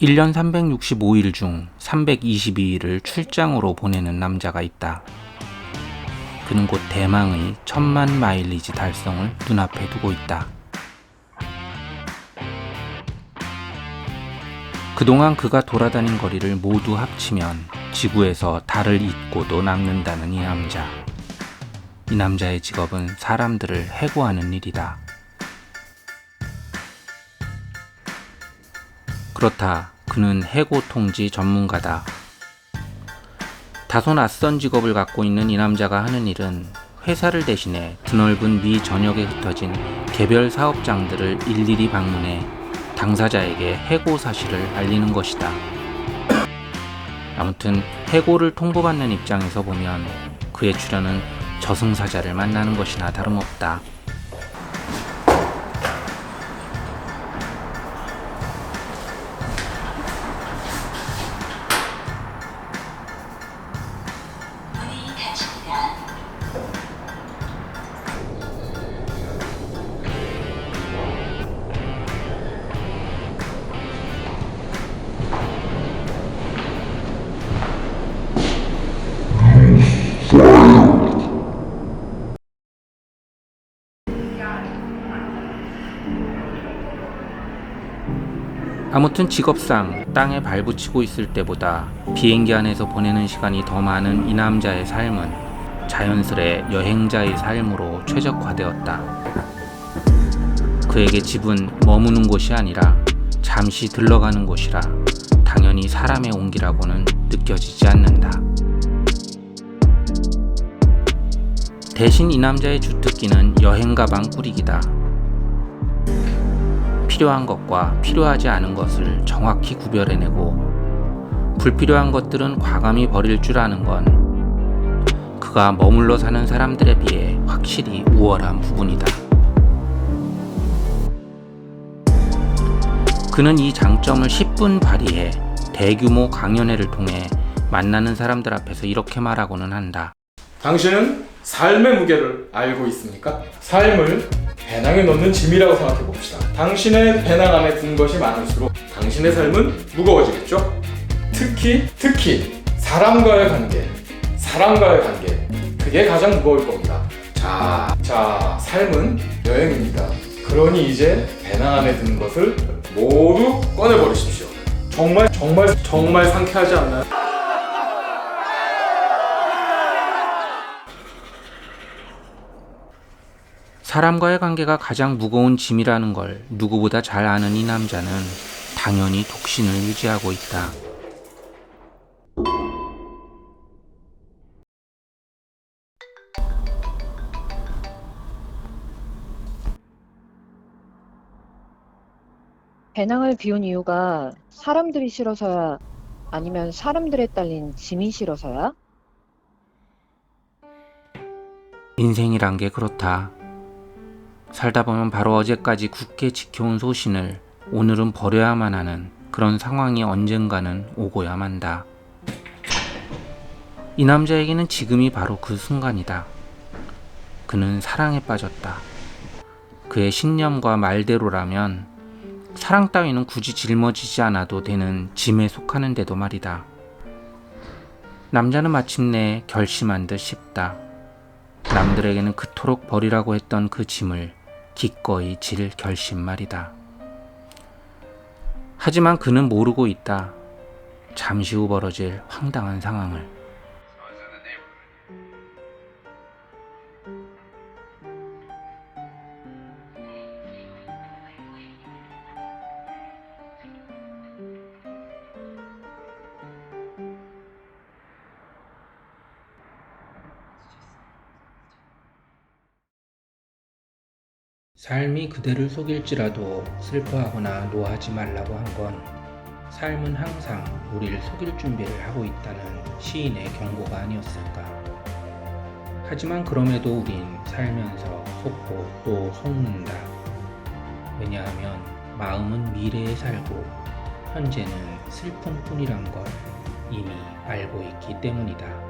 1년 365일 중 322일을 출장으로 보내는 남자가 있다. 그는 곧 대망의 천만 마일리지 달성을 눈앞에 두고 있다. 그동안 그가 돌아다닌 거리를 모두 합치면 지구에서 달을 잇고도 남는다는 이 남자. 이 남자의 직업은 사람들을 해고하는 일이다. 그렇다. 그는 해고 통지 전문가다. 다소 낯선 직업을 갖고 있는 이 남자가 하는 일은 회사를 대신해 드넓은 미 전역에 흩어진 개별 사업장들을 일일이 방문해 당사자에게 해고 사실을 알리는 것이다. 아무튼 해고를 통보받는 입장에서 보면 그의 출연은 저승사자를 만나는 것이나 다름없다. 아무튼 직업상 땅에 발붙이고 있을 때보다 비행기 안에서 보내는 시간이 더 많은 이 남자의 삶은 자연스레 여행자의 삶으로 최적화되었다. 그에게 집은 머무는 곳이 아니라 잠시 들러가는 곳이라 당연히 사람의 온기라고는 느껴지지 않는다. 대신 이 남자의 주특기는 여행 가방 꾸리기다. 필요한 것과 필요하지 않은 것을 정확히 구별해내고 불필요한 것들은 과감히 버릴 줄 아는 건 그가 머물러 사는 사람들에 비해 확실히 우월한 부분이다. 그는 이 장점을 10분 발휘해 대규모 강연회를 통해 만나는 사람들 앞에서 이렇게 말하고는 한다. 당신은 삶의 무게를 알고 있습니까? 삶을 배낭에 넣는 짐이라고 생각해 봅시다. 당신의 배낭 안에 든 것이 많을수록 당신의 삶은 무거워지겠죠? 특히 특히 사람과의 관계, 사람과의 관계 그게 가장 무거울 겁니다. 자, 자, 삶은 여행입니다. 그러니 이제 배낭 안에 든 것을 모두 꺼내버리십시오. 정말 정말 정말 상쾌하지 않나요? 사람과의 관계가 가장 무거운 짐이라는 걸 누구보다 잘 아는 이 남자는 당연히 독신을 유지하고 있다. 배낭을 비운 이유가 사람들이 싫어서야 아니면 사람들에 딸린 짐이 싫어서야? 인생이란 게 그렇다. 살다 보면 바로 어제까지 굳게 지켜온 소신을 오늘은 버려야만 하는 그런 상황이 언젠가는 오고야 만다. 이 남자에게는 지금이 바로 그 순간이다. 그는 사랑에 빠졌다. 그의 신념과 말대로라면 사랑 따위는 굳이 짊어지지 않아도 되는 짐에 속하는데도 말이다. 남자는 마침내 결심한 듯 싶다. 남들에게는 그토록 버리라고 했던 그 짐을 기꺼이 질 결심 말이다. 하지만 그는 모르고 있다. 잠시 후 벌어질 황당한 상황을. 삶이 그대를 속일지라도 슬퍼하거나 노하지 말라고 한 건 삶은 항상 우리를 속일 준비를 하고 있다는 시인의 경고가 아니었을까. 하지만 그럼에도 우린 살면서 속고 또 속는다. 왜냐하면 마음은 미래에 살고 현재는 슬픔뿐이란 걸 이미 알고 있기 때문이다.